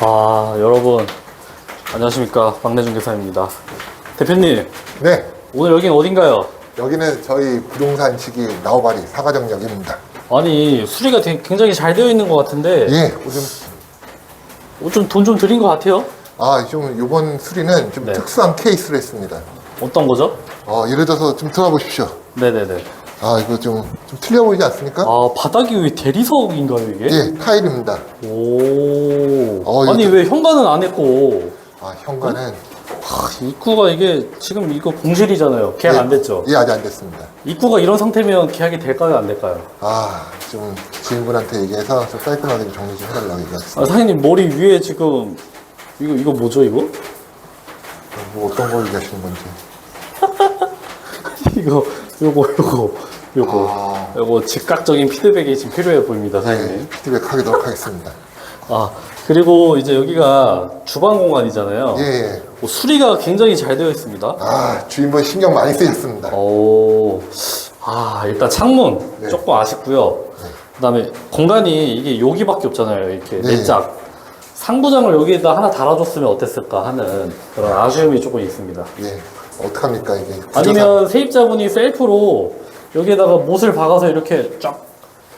아 여러분 안녕하십니까 막내 중개사입니다 대표님 네, 오늘 여긴 어딘가요? 여기는 저희 부동산 시기 나우바리 사가정역입니다. 아니 수리가 되게 굉장히 잘 되어 있는 것 같은데 예, 요즘 좀 돈 좀 들인 것 같아요 아, 좀 이번 수리는 좀 네. 특수한 케이스로 했습니다. 어떤 거죠? 어, 예를 들어서 좀 들어보십시오. 네네네 아, 이거 좀, 좀 틀려 보이지 않습니까? 아 바닥이 왜 대리석인가요 이게? 예, 타일입니다. 오 어, 이거 아니 좀- 왜 현관은 안 했고 아, 현관은 하, 입구가 이게 지금 이거 공실이잖아요 계약 예, 안 됐죠? 예, 아직 안 됐습니다. 입구가 이런 상태면 계약이 될까요 안 될까요? 아, 좀 지인분한테 얘기해서 좀 깔끔하게 좀 정리 좀 해달라고 얘기했습니다. 아, 사장님 머리 위에 지금 이거 이거 뭐죠 이거? 뭐 어떤 걸 얘기하시는 건지. 이거 요거 요거 요거 아. 요거 즉각적인 피드백이 지금 필요해 보입니다 네, 사장님 피드백 하도록 하겠습니다. 아 그리고 이제 여기가 주방 공간이잖아요 예, 예. 뭐 수리가 굉장히 잘 되어 있습니다 아, 주인분 신경 많이 쓰셨습니다. 오, 아 일단 창문 네. 조금 아쉽고요 그다음에 공간이 이게 여기밖에 없잖아요 이렇게 네. 내짝 상부장을 여기에다 하나 달아줬으면 어땠을까 하는 그런 아쉬움이 조금 있습니다 예, 어떡합니까, 이게. 아니면 세입자분이 셀프로 여기에다가 못을 박아서 이렇게 쫙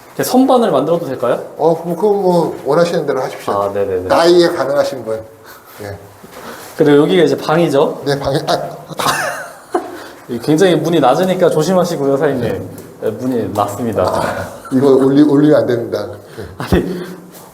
이렇게 선반을 만들어도 될까요? 어, 그럼 그건 뭐 원하시는 대로 하십시오. 아, 네네네. 나이에 가능하신 분. 예. 그리고 여기가 이제 방이죠. 네, 방에, 아, 굉장히 문이 낮으니까 조심하시고요, 사장님. 네, 문이 낮습니다. 이거 올리, 올리면 안 됩니다. 예. 아니,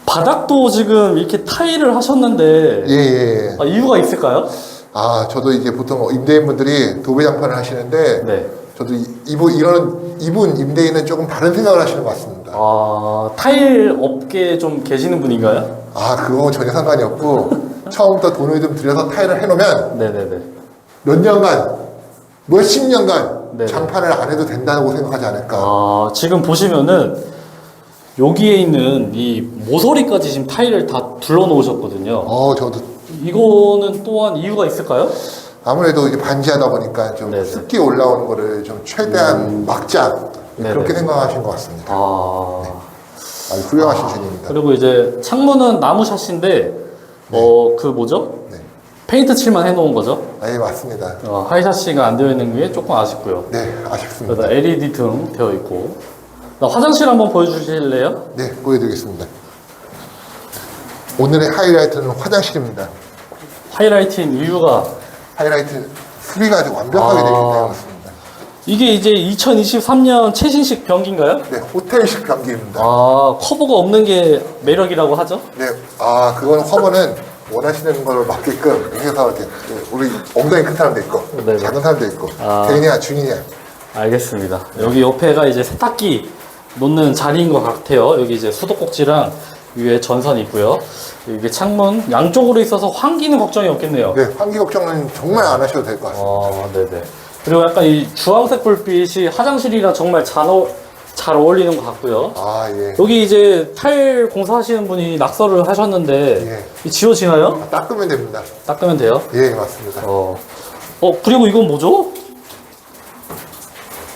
바닥도 지금 이렇게 타일을 하셨는데, 예, 예, 예. 아, 이유가 있을까요? 아, 저도 이제 보통 임대인분들이 도배 장판을 하시는데, 네. 저도 이- 이분, 이런, 이분 임대인은 조금 다른 생각을 하시는 것 같습니다. 아, 타일 업계에 좀 계시는 분인가요? 아, 그거 전혀 상관이 없고, 처음부터 돈을 좀 들여서 타일을 해놓으면 네네네. 몇 년간, 몇십 년간 네. 장판을 안 해도 된다고 생각하지 않을까. 아, 지금 보시면은 여기에 있는 이 모서리까지 지금 타일을 다 둘러 놓으셨거든요. 어, 저도 이거는 또한 이유가 있을까요? 아무래도 이제 반지하다 보니까 좀 네네. 습기 올라오는 거를 좀 최대한 막자 네네. 그렇게 생각하신 것 같습니다. 아, 아주 훌륭하신 분입니다. 그리고 이제 창문은 나무 샷인데, 어, 그 뭐죠? 네, 페인트 칠만 해놓은 거죠. 아, 예, 맞습니다. 어, 하이샤시가 안 되어 있는 게 조금 아쉽고요. 네, 아쉽습니다. 그러다 LED 등 되어 있고. 나 화장실 한번 보여주실래요? 네, 보여드리겠습니다. 오늘의 하이라이트는 화장실입니다. 하이라이트인 이유가 하이라이트 수리가 아주 완벽하게 아. 되어 있는 것습니다. 이게 이제 2023년 최신식 변기인가요? 네, 호텔식 변기입니다. 아, 커버가 없는 게 매력이라고 하죠? 네, 아, 그건 화분은 원하시는 걸 맞게끔 해서 이렇게 네, 우리 엉덩이 큰 사람도 있고 네 네. 작은 사람도 있고 아. 개인이야 주인이야. 알겠습니다. 여기 옆에가 이제 세탁기 놓는 자리인 것 같아요. 여기 이제 수도꼭지랑 위에 전선이 있고요. 이게 창문 양쪽으로 있어서 환기는 걱정이 없겠네요. 네, 환기 걱정은 정말 안 하셔도 될 것 같습니다. 아, 네네. 그리고 약간 이 주황색 불빛이 화장실이랑 정말 잘, 어, 잘 어울리는 것 같고요. 아, 예. 여기 이제 타일 공사하시는 분이 낙서를 하셨는데 예. 이 지워지나요? 아, 닦으면 됩니다. 닦으면 돼요. 예, 맞습니다. 어. 어, 그리고 이건 뭐죠?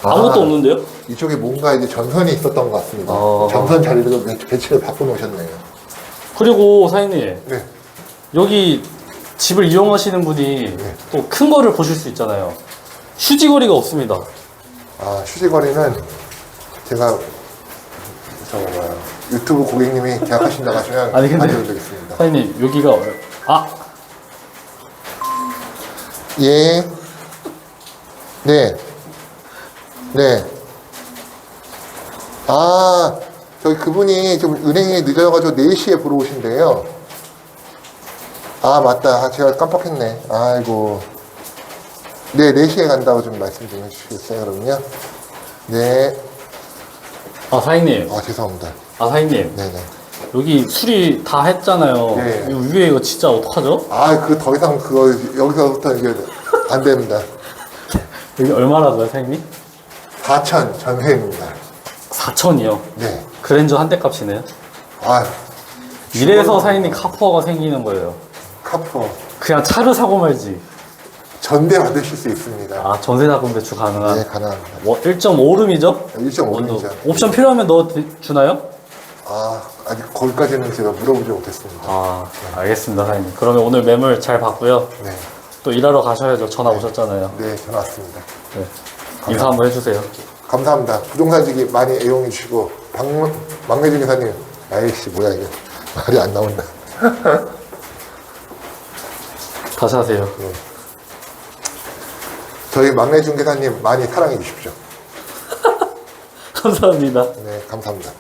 아무것도 아. 없는데요? 이쪽에 뭔가 이제 전선이 있었던 것 같습니다. 어. 전선 자리를 배- 배치를 바꿔놓으셨네요. 그리고 사장님, 네. 여기 집을 이용하시는 분이 네. 또 큰 거를 보실 수 있잖아요. 휴지거리가 없습니다. 아, 휴지거리는 제가 저 뭐야, 유튜브 고객님이 계약하신다고 하시면 아니, 근데- 알려드리겠습니다. 사장님, 여기가, 얼- 아, 예. 네. 네. 아, 저기 그분이 좀 은행에 늦어가지고 4시에 보러 오신대요. 아, 맞다. 아, 제가 깜빡했네. 아이고. 네, 4시에 간다고 좀 말씀 좀 해주시겠어요, 그러면요? 네. 아, 사장님. 아, 죄송합니다. 아, 사장님. 네네. 여기 수리 다 했잖아요. 네. 이거 위에 이거 진짜 어떡하죠? 아, 그 더 이상 그거, 여기서부터 이게 안 됩니다. 여기 얼마라고요, 사장님? 4천 전회입니다. 4천이요. 네. 그랜저 한 대 값이네요. 아, 이래서 사장님 카푸어가 생기는 거예요. 카푸어. 그냥 차를 사고 말지. 전대 받으실 수 있습니다. 아, 전세 자금 배출 가능한. 네, 가능합니다. 1.5름이죠? 1.5름이죠. 옵션 필요하면 넣어 드- 주나요? 아, 아, 아직 거기까지는 제가 물어보지 못했습니다. 아, 알겠습니다, 사장님. 그러면 오늘 매물 잘 봤고요. 네, 또 일하러 가셔야죠. 전화 오셨잖아요. 네, 전화 왔습니다. 네. 인사 한번 해주세요. 감사합니다. 부동산 지기 많이 애용해 주시고 방, 막내 중개사님, 아이씨 뭐야 이게 말이 안 나온다. 다시 하세요. 저희 막내 중개사님 많이 사랑해 주십시오. 감사합니다. 네, 감사합니다.